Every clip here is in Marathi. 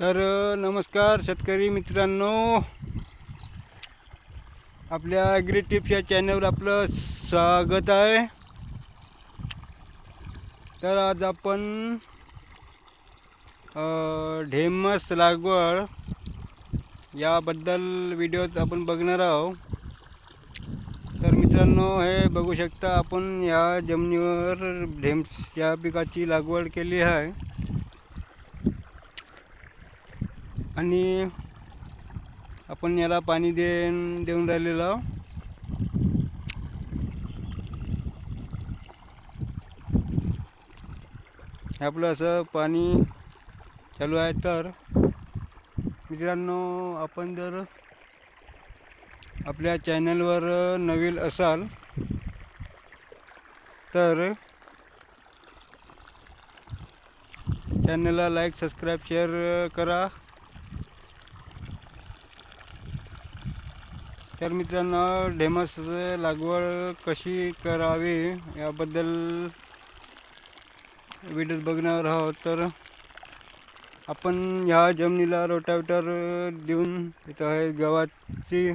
तर नमस्कार शेतकरी मित्रांनो. आपल्या ॲग्री टिप्स या चॅनलवर आपलं स्वागत आहे. तर आज आपण ढेमस लागवड याबद्दल व्हिडिओत आपण बघणार आहोत. तर मित्रांनो हे बघू शकता आपण या जमिनीवर ढेम्स या पिकाची लागवड केली आहे. आणि आपण याला पाणी देऊन देऊन राहिलेलो आहोत. आपलं असं पाणी चालू आहे तर मित्रांनो आपण जर आपल्या चॅनलवर नवीन असाल तर चॅनलला लाईक सबस्क्राईब शेअर करा तर मित्रांनो डेमस लागवड कशी करावी याबद्दल व्हिडिओ बघणार आहोत. तर आपण ह्या जमिनीला रोटावेटर देऊन इथं आहे गव्हाची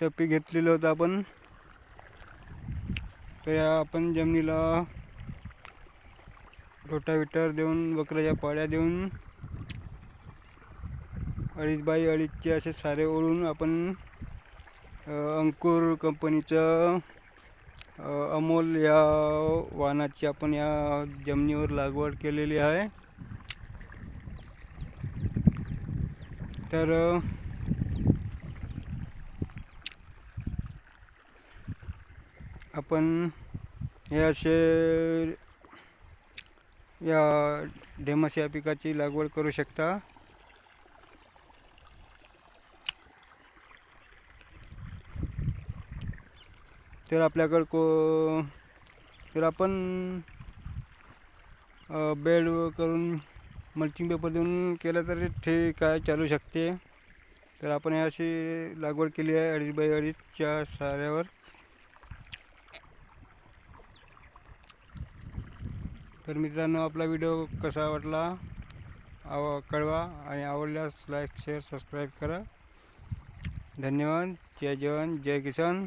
चप्पी घेतलेलं होतं आपण. तर या आपण जमिनीला रोटावेटर देऊन बकऱ्याच्या पाड्या देऊन अडीच बाई अडीचचे असे सारे ओढून आपण अंकुर कंपनीचं अमोल या वाहनाची आपण या जमिनीवर लागवड केलेली आहे. तर आपण हे असे या ढेमस या पिकाची लागवड करू शकता. तर आपल्याकडं को तर आपण बेड करून मल्चिंग पेपर देऊन केलं तरी ठीक आहे चालू शकते? तर आपण हे अशी लागवड केली आहे अडीच बाय अडीचच्या साऱ्यावर. तर मित्रांनो आपला व्हिडिओ कसा वाटला? आव कळवा आणि आवडल्यास लाईक शेअर सबस्क्राईब करा. धन्यवाद. जय जवान. जय किसान.